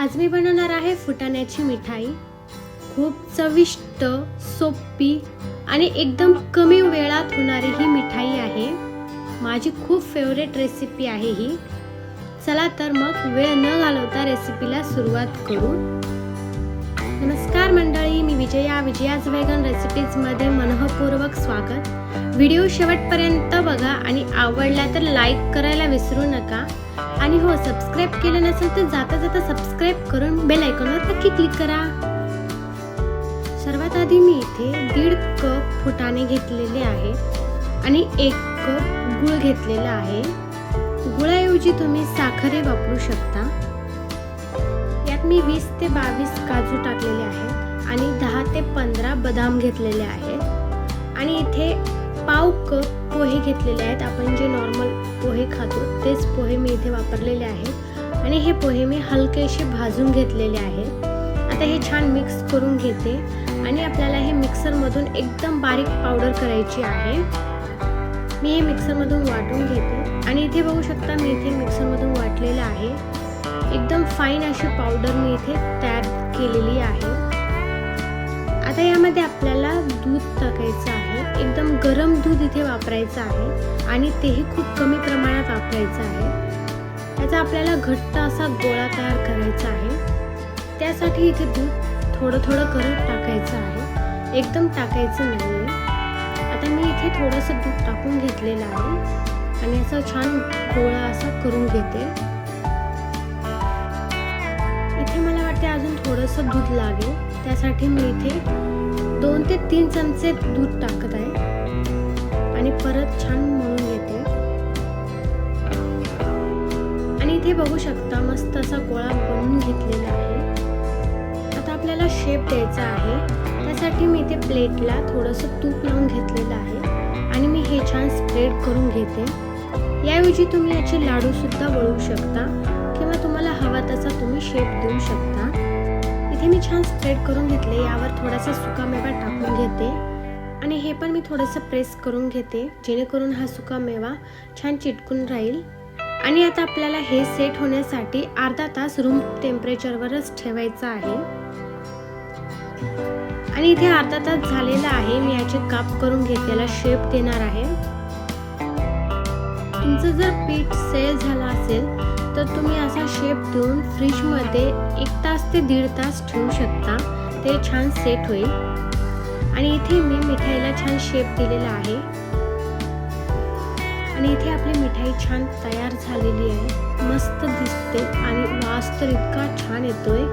आज मी बनवणार आहे फुटाण्याची मिठाई. खूप चविष्ट सोपी आणि एकदम कमी वेळात होणारी ही मिठाई आहे. माझी खूप फेवरेट रेसिपी आहे ही. चला तर मग वेळ न घालवता रेसिपीला सुरुवात करू. नमस्कार मंडळी. विजया विजयाज वेगन रेसिपीजमध्ये मनःपूर्वक स्वागत. व्हिडिओ शेवटपर्यंत बघा आणि आवडला तर लाईक करायला विसरू नका. आणि हो सबस्क्राईब केलं नसेल तर जाता जाता सबस्क्राईब करून बेल आयकॉनवर नक्की क्लिक करा. सर्वात आधी मी इथे दीड कप फुटाणे घेतलेले आहे आणि एक कप गुळ घेतलेला आहे. गुळाऐवजी तुम्ही साखरे वापरू शकता. यात मी वीस ते बावीस काजू टाकलेले आहेत. आणि दहा ते पंधरा बदाम घेतलेले आहेत. आणि इथे पाव कप पोहे घेतलेले आहेत. आपण जे नॉर्मल पोहे खातो तेच पोहे मी इथे वापरलेले आहेत. आणि हे पोहे मी हलकेसे भाजून घेतलेले आहेत. आता हे छान मिक्स करून घेते. आणि आपल्याला हे मिक्सरमधून एकदम बारीक पावडर करायची आहे. मी हे मिक्सरमधून वाटून घेते. आणि इथे बघू शकता मी इथे मिक्सरमधून वाटलेलं आहे. एकदम फाईन अशी पावडर मी इथे तयार केलेली आहे. आता यामध्ये आपल्याला दूध टाकायचं आहे. एकदम गरम दूध इथे वापरायचं आहे आणि तेही खूप कमी प्रमाणात वापरायचं आहे. त्याचा आपल्याला घट्ट असा गोळा तयार करायचा आहे. त्यासाठी इथे दूध थोडं थोडं करत टाकायचं आहे. एकदम टाकायचं नाही आता मी इथे थोडंसं दूध टाकून घेतलेलं आहे आणि असं छान गोळा असा करून घेते. इथे मला वाटते अजून थोडंसं दूध लागेल. त्यासाठी मी इथे दोन ते तीन चमचे दूध टाकत आहे. आणि परत छान मळून घेते. आणि इथे बघू शकता मस्त असा गोळा बनवून घेतलेला आहे. आता आपल्याला शेप द्यायचा आहे. त्यासाठी मी इथे प्लेटला थोडंसं तूप लावून घेतलेलं आहे. आणि मी हे छान स्प्रेड करून घेते. याऐवजी तुम्ही याचे लाडूसुद्धा वळवू वळू शकता. किंवा तुम्हाला हवा तसा तुम्ही शेप देऊ शकता. इथे मी छान स्प्रेड करून घेतले यावर थोडासा सुकामेवा टाकून घेते. आणि हे पण मी थोडंसं प्रेस करून घेते जेणेकरून हा सुकामेवा छान चिटकून राहील. आणि आता आपल्याला हे सेट होण्यासाठी अर्धा तास रूम टेम्परेचरवरच ठेवायचं आहे. आणि इथे अर्धा तास झालेला आहे मी याचे काप करून घेतलेला शेप देणार आहे. तुमचं जर पीठ सेल झालं असेल तर तुम्ही असा शेप देऊन फ्रीजमध्ये एक तास ते दीड तास ठेवू शकता. ते छान सेट होईल. आणि इथे मी मिठाईला छान शेप दिलेला आहे. आणि इथे आपली मिठाई छान तयार झालेली आहे. मस्त दिसते आणि वास तर इतका छान येतोय.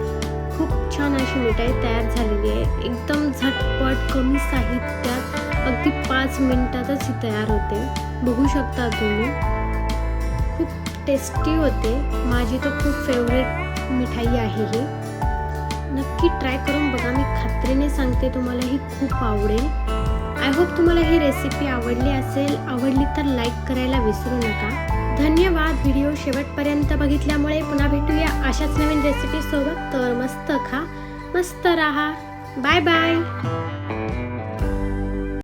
खूप छान अशी मिठाई तयार झालेली आहे. एकदम झटपट कमी साहित्यात अगदी पाच मिनिटातच ही तयार होते. बघू शकता तुम्ही. खूप टेस्टी होते. माझी तर खूप फेवरेट मिठाई आहे ही. नक्की ट्राय करून बघा. मी खात्रीने सांगते तुम्हाला ही खूप आवडेल. आय होप तुम्हाला ही रेसिपी आवडली असेल. आवडली तर लाईक करायला विसरू नका. धन्यवाद. व्हिडिओ शेवटपर्यंत बघितल्यामुळे पुन्हा भेटूया अशाच नवीन रेसिपी सोबत. तर मस्त खा. मस्त राहा. Bye bye